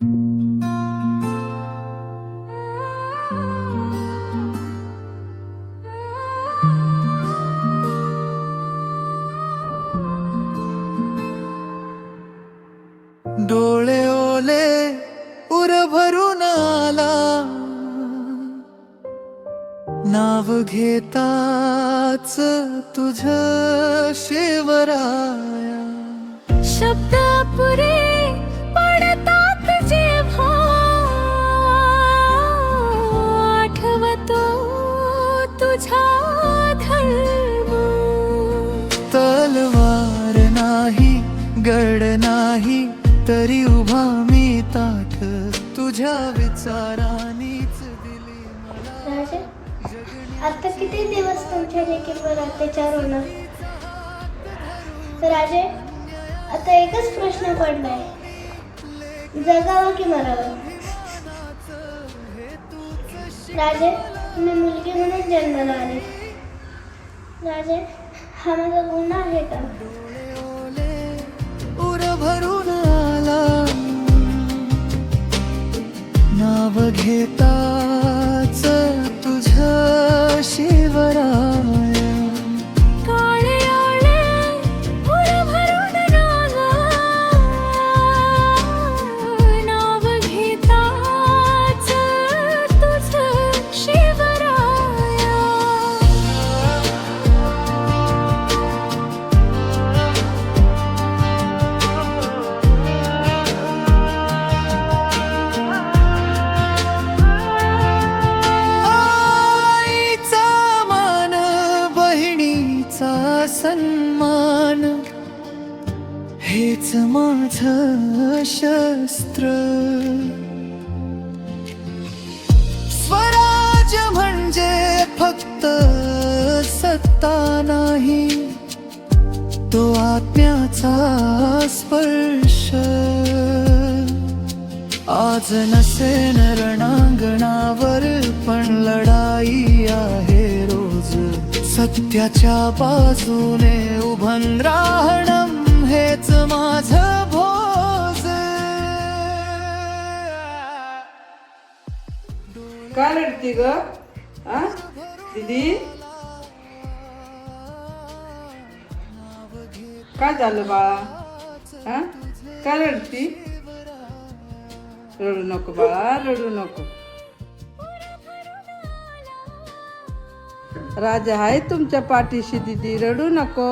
डोळे ओले उर भरून आला. नाव घेताच तुझ शेवराया. शब्द पुरे तुझा धर्म. तलवार नाही गड नाही तरी उभा मी ताठ तुझ्या विचारानीच दिली राजे आता किती दिवस तुमच्या लेकीवर अत्याचार होणार? राजे आता एकच प्रश्न पडलाय. जगावं की मरावं? राजे मी मुलगी म्हणून जन्माला आले राजे हा माझा गुन्हा आहे का भरून आला नाव घेता सन्मान हेच माझ शस्त्र. स्वराज म्हणजे फक्त सत्ता नाही तो आत्म्याचा स्पर्श. आज नसेन रणांगणावर पण लढाई आहे. सत्याच्या बाजूने उभं राहणं हेच माझ भोज. का रडती ग? आ? दीदी? काय झालं बाळा? हा का रडती? रडू नको बाळा रडू नको. राजा आहे तुमच्या पाठीशी दिदी रडू नको.